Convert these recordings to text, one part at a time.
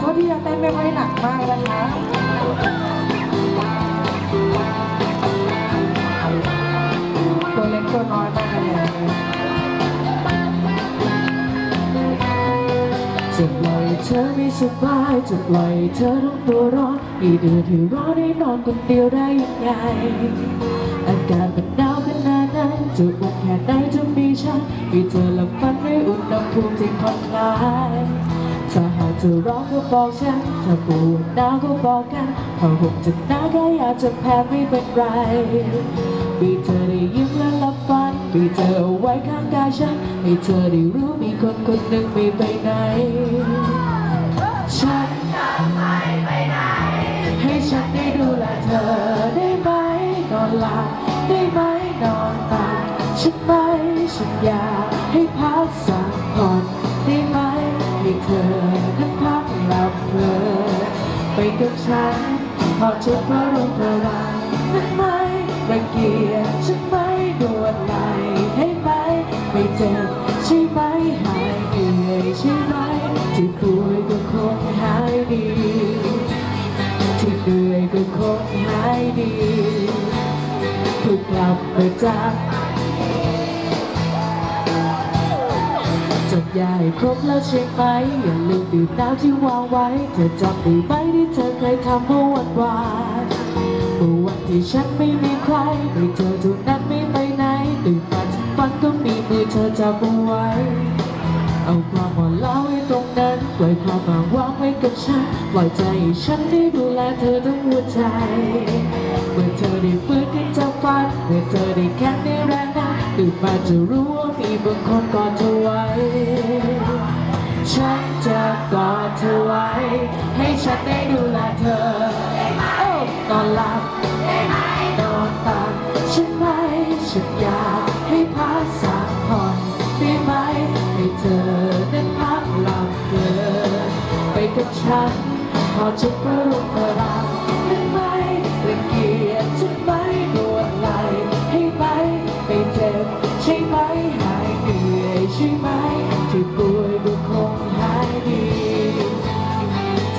โทษที่ยังเต้นไม่ค่อยหนักมากนะคะตัวเล็กตัวน้อยมากเลยจะปล่อยเธอไม่สบายจะปล่อยเธอต้องตัวร้อนอีเดือนที่ร้อนได้นอนคนเดียวได้ยังไงอากาศมันหนาวขนาดนั้นจะอุ่นแค่ไหนจะมีฉันมีเธอหลับฝันในอุณหภูมิที่ผ่อนคลาย ถ้าหากเธอร้องก็บอกฉันถ้าปวดหนาวก็บอกกันถ้าห่มจะหนาวก็อยากจะแพ้ไม่เป็นไรมีเธอได้ยิ้มและหลับฝันมีเธอเอาไว้ข้างกายฉันให้เธอได้รู้มีคนคนหนึ่งไม่ไปไหนฉันจะไม่ไปไหน ให้ฉันได้ดูแลเธอได้ไหมนอนหลับได้ไหมนอนตาฉันไหมฉันอยากให้พักสักผ่อนได้ไหมให้เธอ กับฉันพอจะพระรงพระรานั้นไมรังเกียจฉันไม่ดวนไหลให้ไหมไม่เจ็บใช่ไหมหายเหนื่อยใช่ไหมที่ป่วยก็คงหายดีที่เหนื่อยก็คงหายดีเพิ่งกลับมาจาก จบยาให้ครบแล้วใช่ไหมอย่าลืมดื่มน้ำที่วางไว้ เธอจำได้ไหมที่เธอเคยทำเมื่อวันวานเมื่อวันที่ฉันไม่มีใครไม่เจอทุกนั้นไม่ไปไหนตื่นมาทุกวันก็มีมือเธอจับเอาไว้ เอาความอ่อนล้าไว้ตรงนั้นปล่อยความบางวางไว้กับฉันปล่อยใจให้ฉันได้ดูแลเธอทั้งหัวใจ เมื่อเธอได้ฟื้นขึ้นจากฝันเมื่อเธอ นะตื่นมาจะรู้ว่ามีบางคนกอดเธอไว้ ฉันจะกอดเธอไว้ ให้ฉันได้ดูแลเธอโอ้นอนหลับนอนตาฉันไม่ฉันอยากให้พักสักผ่อนได้ไหมให้เธอนั้นพักหลับเพลินไปกับฉันพอจะประรุมประ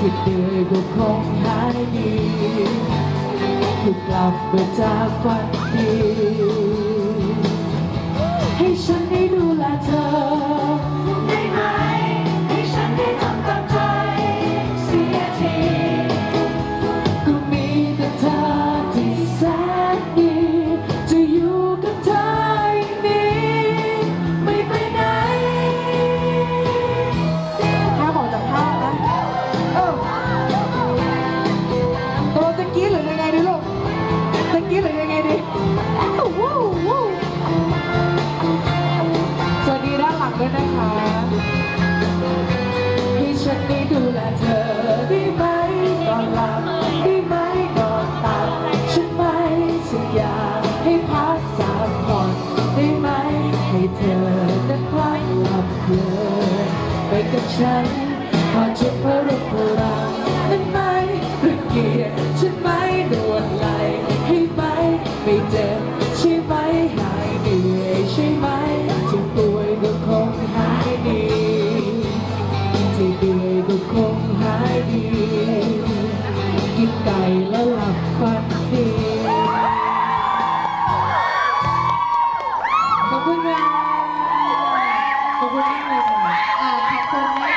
ที่เหนื่อยก็คงหายดีคือกลับมาจากฝันดี ให้ฉันได้ดูแลเธอ ด้วยนะคะให้ฉันได้ดูแลเธอได้ไหมนอนหลับได้ไหมนอนตาฉันไม่สัญญาให้พักสามผ่อนได้ไหมให้เธอนั้นพักหลับเพลินไปกับฉันพอจะพระรุพ ดี กินไก่แล้วหลับฝันดี ขอบคุณค่ะขอบคุณมากเลยค่ะขอบคุณนะ